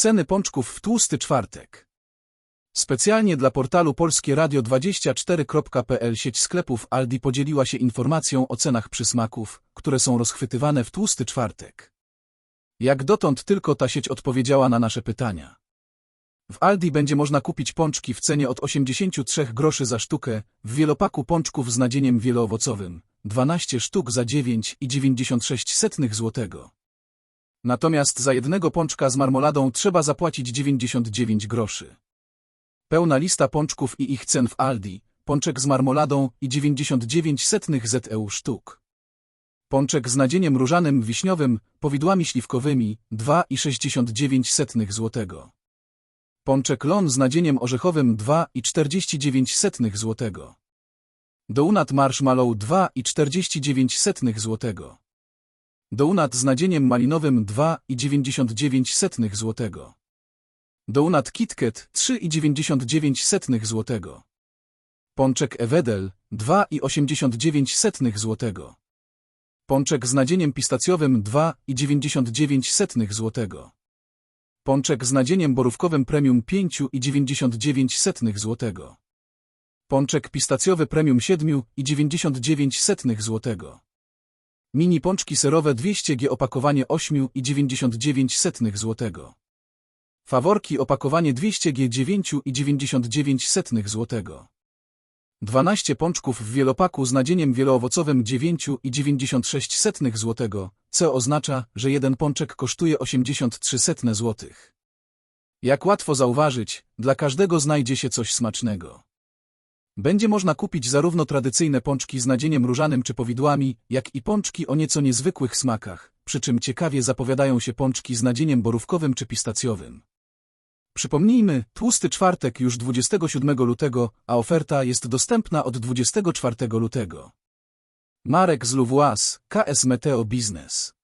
Ceny pączków w tłusty czwartek. Specjalnie dla portalu Polskie Radio 24.pl sieć sklepów Aldi podzieliła się informacją o cenach przysmaków, które są rozchwytywane w tłusty czwartek. Jak dotąd tylko ta sieć odpowiedziała na nasze pytania. W Aldi będzie można kupić pączki w cenie od 83 groszy za sztukę, w wielopaku pączków z nadzieniem wieloowocowym, 12 sztuk za 9,96 zł. Natomiast za jednego pączka z marmoladą trzeba zapłacić 99 groszy. Pełna lista pączków i ich cen w Aldi, pączek z marmoladą i 99 setnych ZEU sztuk. Pączek z nadzieniem różanym wiśniowym, powidłami śliwkowymi, 2,69 setnych złotego. Pączek lon z nadzieniem orzechowym 2,49 setnych złotego. Donut marshmallow 2,49 setnych złotego. Donut z nadzieniem malinowym 2,99 setnych złotego. Donut KitKat 3,99 zł. Pączek Evedel 2,89 zł. Pączek z nadzieniem pistacjowym 2,99 zł. Pączek z nadzieniem borówkowym premium 5,99 zł. Pączek pistacjowy premium 7,99 zł. Mini pączki serowe 200 g opakowanie 8,99 zł. Faworki opakowanie 200G 9,99 zł. 12 pączków w wielopaku z nadzieniem wieloowocowym 9,96 zł, co oznacza, że jeden pączek kosztuje 83 zł. Jak łatwo zauważyć, dla każdego znajdzie się coś smacznego. Będzie można kupić zarówno tradycyjne pączki z nadzieniem różanym czy powidłami, jak i pączki o nieco niezwykłych smakach, przy czym ciekawie zapowiadają się pączki z nadzieniem borówkowym czy pistacjowym. Przypomnijmy, tłusty czwartek już 27 lutego, a oferta jest dostępna od 24 lutego. Marek z Louvois, KS Meteo Business